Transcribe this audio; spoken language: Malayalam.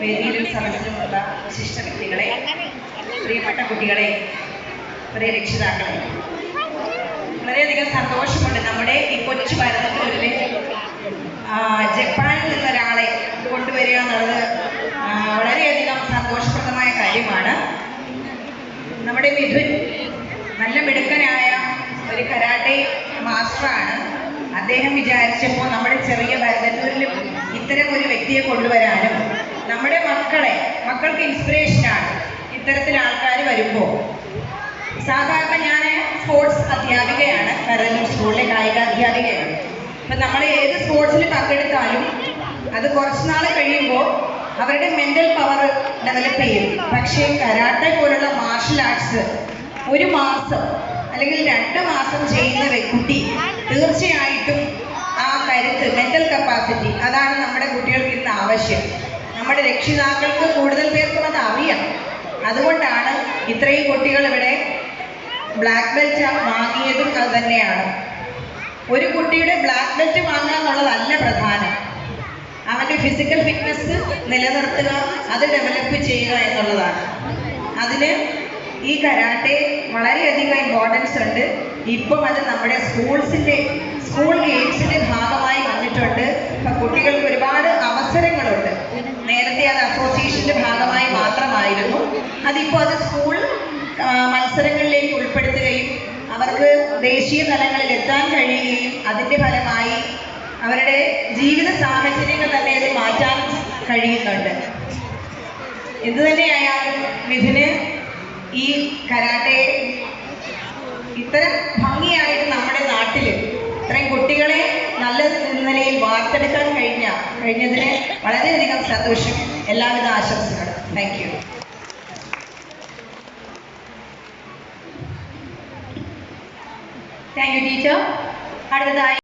വേദിയിലും സദസ്സിലുമുള്ള വിശിഷ്ട വ്യക്തികളെ പ്രിയപ്പെട്ട കുട്ടികളെ പ്രിയ രക്ഷിതാക്കളെ വളരെയധികം സന്തോഷമുണ്ട് നമ്മുടെ ഈ കൊച്ചു ഭാരതത്തിനുള്ളിൽ ജപ്പാനിൽ നിന്നൊരാളെ കൊണ്ടുവരിക എന്നുള്ളത് വളരെയധികം സന്തോഷപ്രദമായ കാര്യമാണ്. നമ്മുടെ മിഥുൻ നല്ല മിടുക്കനായ ഒരു കരാട്ടെ മാസ്റ്ററാണ്. അദ്ദേഹം വിചാരിച്ചപ്പോൾ നമ്മുടെ ചെറിയ ഭരതന്നൂരിലും ഇത്തരം ഒരു വ്യക്തിയെ കൊണ്ടുവരാനും നമ്മുടെ മക്കളെ മക്കൾക്ക് ഇൻസ്പിറേഷനാണ് ഇത്തരത്തിൽ ആൾക്കാർ വരുമ്പോൾ സാധാരണ ഞാൻ സ്പോർട്സ് അധ്യാപികയാണ്. പറഞ്ഞു സ്കൂളിലെ കായിക അധ്യാപികയാണ്. അപ്പം നമ്മൾ ഏത് സ്പോർട്സിൽ പങ്കെടുത്താലും അത് കുറച്ച് നാൾ കഴിയുമ്പോൾ അവരുടെ മെന്റൽ പവർ ഡെവലപ്പ് ചെയ്യും. പക്ഷേ കരാട്ടെ പോലുള്ള മാർഷൽ ആർട്സ് ഒരു മാസം അല്ലെങ്കിൽ രണ്ട് മാസം ചെയ്യുന്ന കുട്ടി തീർച്ചയായിട്ടും ആ കരുത്ത് മെന്റൽ കപ്പാസിറ്റി അതാണ് നമ്മുടെ കുട്ടികൾക്ക് ഇന്ന് ആവശ്യം. നമ്മുടെ രക്ഷിതാക്കൾക്ക് കൂടുതൽ പേർക്കും അത് അറിയാം. അതുകൊണ്ടാണ് ഇത്രയും കുട്ടികൾ ഇവിടെ ബ്ലാക്ക് ബെൽറ്റ് വാങ്ങിയതും അത് തന്നെയാണ്. ഒരു കുട്ടിയുടെ ബ്ലാക്ക് ബെൽറ്റ് വാങ്ങുക എന്നുള്ളതല്ല പ്രധാനം. അവന്റെ ഫിസിക്കൽ ഫിറ്റ്നസ് നിലനിർത്തുക അത് ഡെവലപ്പ് ചെയ്യുക എന്നുള്ളതാണ്. അതിന് ഈ കരാട്ടെ വളരെയധികം ഇമ്പോർട്ടൻസ് ഉണ്ട്. ഇപ്പം അത് നമ്മുടെ സ്കൂൾസിന്റെ സ്കൂൾ ഗെയിംസിന്റെ ഭാഗമായി അത് അസോസിയേഷന്റെ ഭാഗമായി മാത്രമായിരുന്നു. അതിപ്പോൾ അത് സ്കൂൾ മത്സരങ്ങളിലേക്ക് ഉൾപ്പെടുത്തുകയും അവർക്ക് ദേശീയ തലങ്ങളിൽ എത്താൻ കഴിയുകയും അതിന്റെ ഫലമായി അവരുടെ ജീവിത സാഹചര്യങ്ങൾ തന്നെ ഇത് മാറ്റാൻ കഴിയുന്നുണ്ട്. എന്തു തന്നെയായാലും മിഥുന് ഈ കരാട്ടെ ഇത്തരം ഭംഗിയായിട്ട് നമ്മുടെ നാട്ടിൽ ഇത്രയും കുട്ടികളെ നിലയിൽ വാർത്തെടുക്കാൻ കഴിഞ്ഞ കഴിഞ്ഞതിന് വളരെയധികം സന്തോഷം. എല്ലാവിധ ആശംസകളും. Thank you thank you teacher അടുത്തതായി